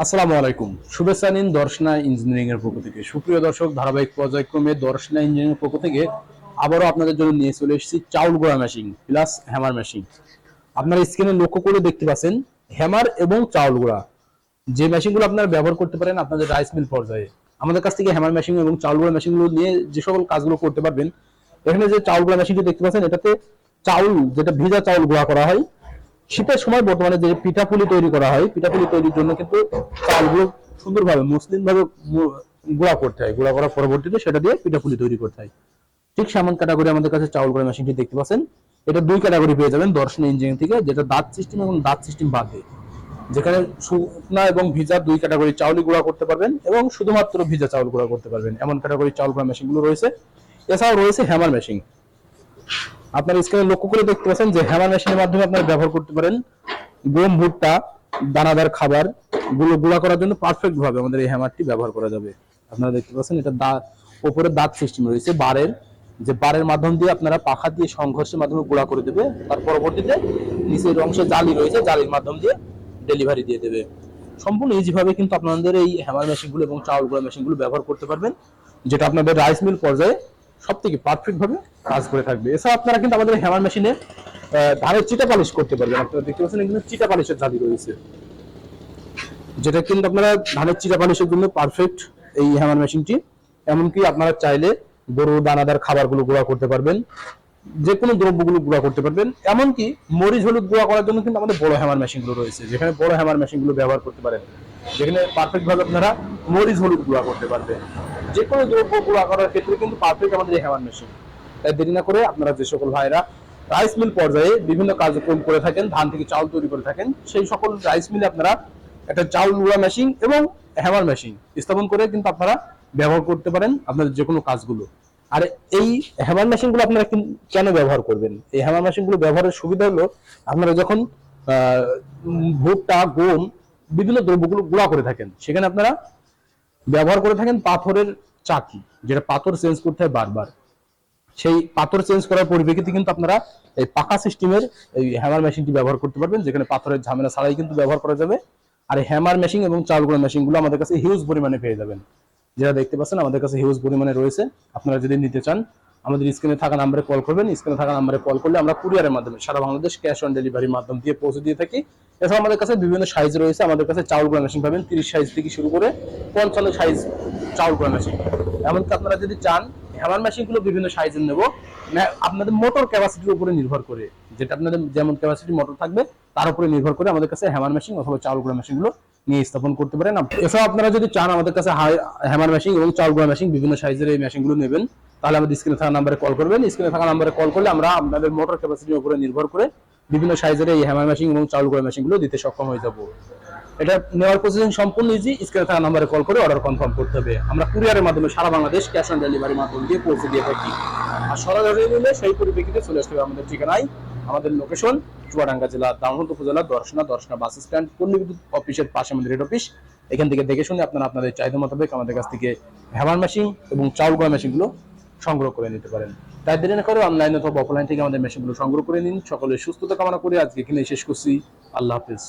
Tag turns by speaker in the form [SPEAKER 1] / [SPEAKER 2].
[SPEAKER 1] আসসালামু আলাইকুম। শুভেচ্ছা নিন দর্শনা ইঞ্জিনিয়ারিং এর পক্ষ থেকে। সুপ্রিয় দর্শক, ধারাবাহিক পর্যায়ক্রমে দর্শনা ইঞ্জিনিয়ারিং এর পক্ষ থেকে আবারও আপনাদের জন্য নিয়ে চলে এসেছি চাউল গোড়া মেশিন প্লাস হ্যামার মেশিন আপনারা স্ক্রিনে লক্ষ্য করে দেখতে পাচ্ছেন হ্যামার এবং চাউল গোড়া যে মেশিনগুলো আপনারা ব্যবহার করতে পারেন আপনাদের রাইস মিল পর্যায়ে। আমাদের কাছ থেকে হ্যামার মেশিন এবং চাউল গোড়া মেশিনগুলো নিয়ে যে সকল কাজগুলো করতে পারবেন, এখানে যে চাউল গোড়া মেশিনটি দেখতে পাচ্ছেন, এটাতে চাউল, যেটা ভিজা চাউল গোড়া করা হয় শীতের সময় বর্তমানে যে পিঠাপুলি তৈরি করা হয়, পিঠাপুলি তৈরির জন্য কিন্তু চালগুলো সুন্দরভাবে মসৃণ ভাবে গুঁড়া করতে হয়। গুঁড়া করার পরবর্তীতে সেটা দিয়ে পিঠাপুলি তৈরি করতে হয়। ঠিক সেমন ক্যাটাগরি আমাদের কাছে চাউল করা মেশিনটি দেখতে পাচ্ছেন। এটা দুই ক্যাটাগরি পেয়ে যাবেন দর্শন ইঞ্জিনিয়ারিং থেকে, যেটা দাঁত সিস্টেম এবং দাঁত সিস্টেম বাদে। যেখানে শুকনা এবং ভিজা দুই ক্যাটাগরি চাউলই গুঁড়া করতে পারবেন এবং শুধুমাত্র ভিজা চাউল গুঁড়া করতে পারবেন। এমন ক্যাটাগরি চাউল করা মেশিনগুলো রয়েছে। এছাড়াও রয়েছে হ্যামার মেশিন। আপনার স্ক্রিনে লক্ষ্য করে দেখতে পাচ্ছেন যে হ্যামার মেশিনের মাধ্যমে আপনারা ব্যবহার করতে পারেন গম, ভুট্টা, দানাদার খাবার, গুলো, গুঁড়া করার জন্য পারফেক্ট ভাবে আমাদের এই হ্যামারটি ব্যবহার করা যাবে। আপনারা দেখতে পাচ্ছেন এটা দাঁত উপরে দাঁত সিস্টেম রয়েছে বারের। যে বারের মাধ্যম দিয়ে আপনারা পাখা দিয়ে সংঘর্ষের মাধ্যমে গুঁড়া করে দেবে। তার পরবর্তীতে নিচের অংশে জালি রয়েছে, জালির মাধ্যম দিয়ে ডেলিভারি দিয়ে দেবে। সম্পূর্ণ ইজি ভাবে কিন্তু আপনাদের এই হ্যামার মেশিনগুলো এবং চাউল গুঁড়া মেশিনগুলো ব্যবহার করতে পারবেন, যেটা আপনাদের রাইস মিল পর্যায়ে সব থেকে পারফেক্ট ভাবে কাজ করে থাকবে। এছাড়া আপনারা কিন্তু আমাদের হ্যামার মেশিনে ধানের চিটা পালিশ করতে পারবেন। আপনারা দেখতে পাচ্ছেন এখানে চিটা পালিশের জালি রয়েছে। যেটা কিন্তু আপনারা ধানের চিটা পালিশের জন্য পারফেক্ট এই হ্যামার মেশিনটি এমনকি আপনারা চাইলে গরু, দানাদার খাবারগুলো গুঁড়া করতে পারবেন। যে কোনো দ্রব্যগুলো গুঁড়া করতে পারবেন। এমনকি মরিচ, হলুদ গুঁড়া করার জন্য কিন্তু আমাদের বড় হ্যামার মেশিনগুলো রয়েছে। যেখানে বড় হ্যামার মেশিনগুলো ব্যবহার করতে পারেন। যেখানে পারফেক্ট ভাবে আপনারা মরিচ, হলুদ গুঁড়া করতে পারবেন। যে কোনো দ্রব্য গুঁড়া করার ক্ষেত্রে কিন্তু পারফেক্ট আমাদের হ্যামার মেশিন তাই দেরি না করে আপনারা যে সকল ভাইরা রাইস মিল পর্যায়ে বিভিন্ন কার্যক্রম করে থাকেন, ধান থেকে চাউল তৈরি করে থাকেন, সেই সকল রাইস মিলে আপনারা একটা চাউল গুঁড়া মেশিন এবং হ্যামার মেশিন স্থাপন করে কিন্তু আপনারা ব্যবহার করতে পারেন আপনাদের যে কোনো কাজগুলো। আর এই হ্যামার মেশিনগুলো আপনারা কেন ব্যবহার করবেন? এই হ্যামার মেশিনগুলো ব্যবহারের সুবিধা হলো আপনারা যখন ভুট্টা, গম বিভিন্ন দ্রব্যগুলো গুঁড়া করে থাকেন, সেখানে আপনারা ব্যবহার করে থাকেন পাথরের চাকি, যেটা পাথর চেঞ্জ করতে হয় বারবার। সেই পাথর চেঞ্জ করার পরিপ্রেক্ষিতে কিন্তু আপনারা এই পাকা সিস্টেমের এই হ্যামার মেশিনটি ব্যবহার করতে পারবেন, যেখানে পাথরের ঝামেলা ছাড়াই কিন্তু ব্যবহার করা যাবে। আর হ্যামার মেশিন এবং চালগুলো মেশিনগুলো আমাদের কাছে হিউজ পরিমাণে পেয়ে যাবেন। যেটা দেখতে পাচ্ছেন আমাদের কাছে হিউজ পরিমাণে রয়েছে। আপনারা যদি নিতে চান আমাদের স্ক্রিনে থাকা নাম্বারে কল করবেন, স্ক্রিনে থাকা নাম্বারে কল করলে আমরা কুরিয়ারের মাধ্যমে সারা বাংলাদেশ ক্যাশ অন ডেলিভারির মাধ্যম দিয়ে পৌঁছে দিয়ে থাকি। এছাড়া আমাদের কাছে বিভিন্ন সাইজ রয়েছে, আমাদের কাছে চাউল গুঁড়া মেশিন পাবেন, তিরিশ সাইজ থেকে শুরু করে পঞ্চান্ন সাইজ চাউল গুঁড়া মেশিন এমনকি আপনারা যদি চান হ্যামার মেশিনগুলো বিভিন্ন সাইজের নেব। আপনাদের মোটর ক্যাপাসিটির উপরে নির্ভর করে। যেটা আপনাদের যেমন ক্যাপাসিটি মোটর থাকবে, তার উপরে নির্ভর করে আমাদের কাছে হ্যামার মেশিন অথবা চাউল গুঁড়া মেশিনগুলো নিয়ে স্থাপন করতে পারেন। এছাড়াও আপনারা যদি চান, আমাদের কাছে হ্যামার মেশিন এবং চাউল গুঁড়া মেশিন বিভিন্ন সাইজের এই মেশিনগুলো নেবেন। তাহলে আমাদের স্ক্রিনে থাকা নাম্বারে কল করবেন। স্ক্রিনে থাকা নাম্বারে কল করলে আমরা আপনাদের মোটর ক্যাপাসিটির উপরে নির্ভর করে বিভিন্ন সাইজের এই হ্যামার মেশিন এবং চাউল গুঁড়া মেশিনগুলো দিতে সক্ষম হয়ে যাব। এটা নেওয়ার প্রসেসিং সম্পূর্ণ ইজি স্ক্রিনে থাকা নাম্বারে কল করে অর্ডার কনফার্ম করতে হবে। আমরা কুরিয়ারের মাধ্যমে সারা বাংলাদেশ ক্যাশ অন ডেলিভারি মাধ্যম দিয়ে পৌঁছে দিয়ে থাকি। আর সরাসরি নিলে সেই পরিপ্রেক্ষিতে চলে আসতে হবে আমাদের ঠিকানায়। আমাদের লোকেশন চুয়াডাঙ্গা জেলা দামোহদ উপজেলা, দর্শনা দর্শনা বাস স্ট্যান্ড পল্লী বিদ্যুৎ অফিসের পাশে আমাদের হেড অফিস এখান থেকে দেখে শুনে আপনারা আপনাদের চাহিদা মোতাবেক আমাদের কাছ থেকে হ্যামার মেশিন এবং চাউল গোয়া মেশিনগুলো সংগ্রহ করে নিতে পারেন। তাই দেরি না করে অনলাইন অথবা অফলাইন থেকে আমাদের মেশিনগুলো সংগ্রহ করে নিন। সকলের সুস্থতা কামনা করে। আজকে এখানে শেষ করছি। আল্লাহ হাফেজ।